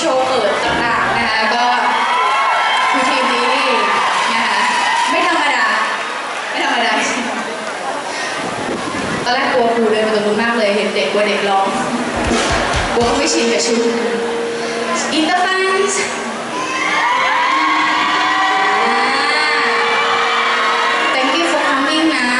โชว์เปิดต่างๆนะคะก็คือทีมนี้นี่นะคะไม่ธรรมดา ไม่ธรรมดาจริงตอนแรกกลัวครูเดินมปตรงนู้นมากเลย เห็นเด็กกลัวเด็กร้องกลัวเขาไม่ชินกับชุดอินเตอร์แฟนส์ Thank you for coming นะ